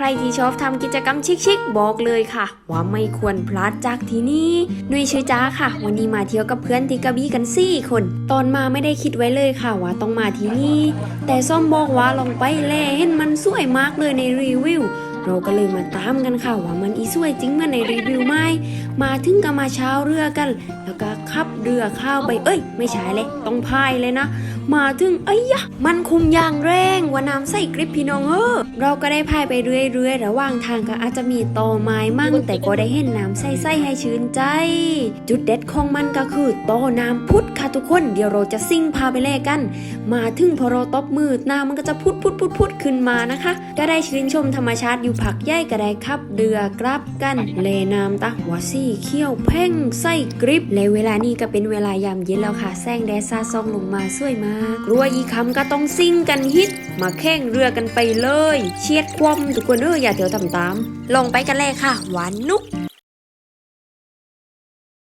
ใครที่ชอบทำกิจกรรมชิคๆบอกเลยค่ะ ว่าไม่ควรพลาดจากที่นี่นุ้ยชื่อจ้าค่ะ วันนี้มาเที่ยวกับเพื่อนที่กระบี่กันสี่คน ตอนมาไม่ได้คิดไว้เลยค่ะว่าต้องมาที่นี่ แต่ส้มบอกว่าลองไปแลเห็นมันสวยมากเลยในรีวิวเราก็เลยมาตามกันค่ะว่ามันอีสวยจริงมือนในรีวิวไหมมาถึงก็มาเช้าเรือกัน แล้วก็ขับเรือเข้าไปเอ้ย ไม่ใช่เลยต้องพายเลยนะ มาถึงเอ้ยะ มันคุมอย่างแรงว่าน้ำใส่กริปพี่น้องเออเราก็ได้พายไปเรื่อยๆ ระหว่างทางก็อาจจะมีตอไม้มั่ง แต่ก็ได้เห็นน้ำใสๆให้ชื่นใจ จุดเด็ดของมันก็คือตอน้ำพุดค่ะทุกคนเดี๋ยวเราจะซิ่งพาไปแลกกัน มาถึงพอเราตบมือน้ำมันก็จะพุดพุดพุดพุดขึ้นมานะคะ ก็ได้ชื่นชมธรรมชาติอยู่ผักใหญ่ก็ได้ขับเรือกลับกันเลน้ำตะหัวซี่เขี้ยวเพ่งไส้กริบและเวลานี้ก็เป็นเวลายามเย็นแล้วค่ะแสงแดดซาซองลงมาสวยมากกลัวอีคำก็ต้องซิ่งกันฮิต มาแข่งเรือกันไปเลย เชียดความทุกคนเอออย่าเถียวทำตามลงไปกันเลยค่ะ หวานนุก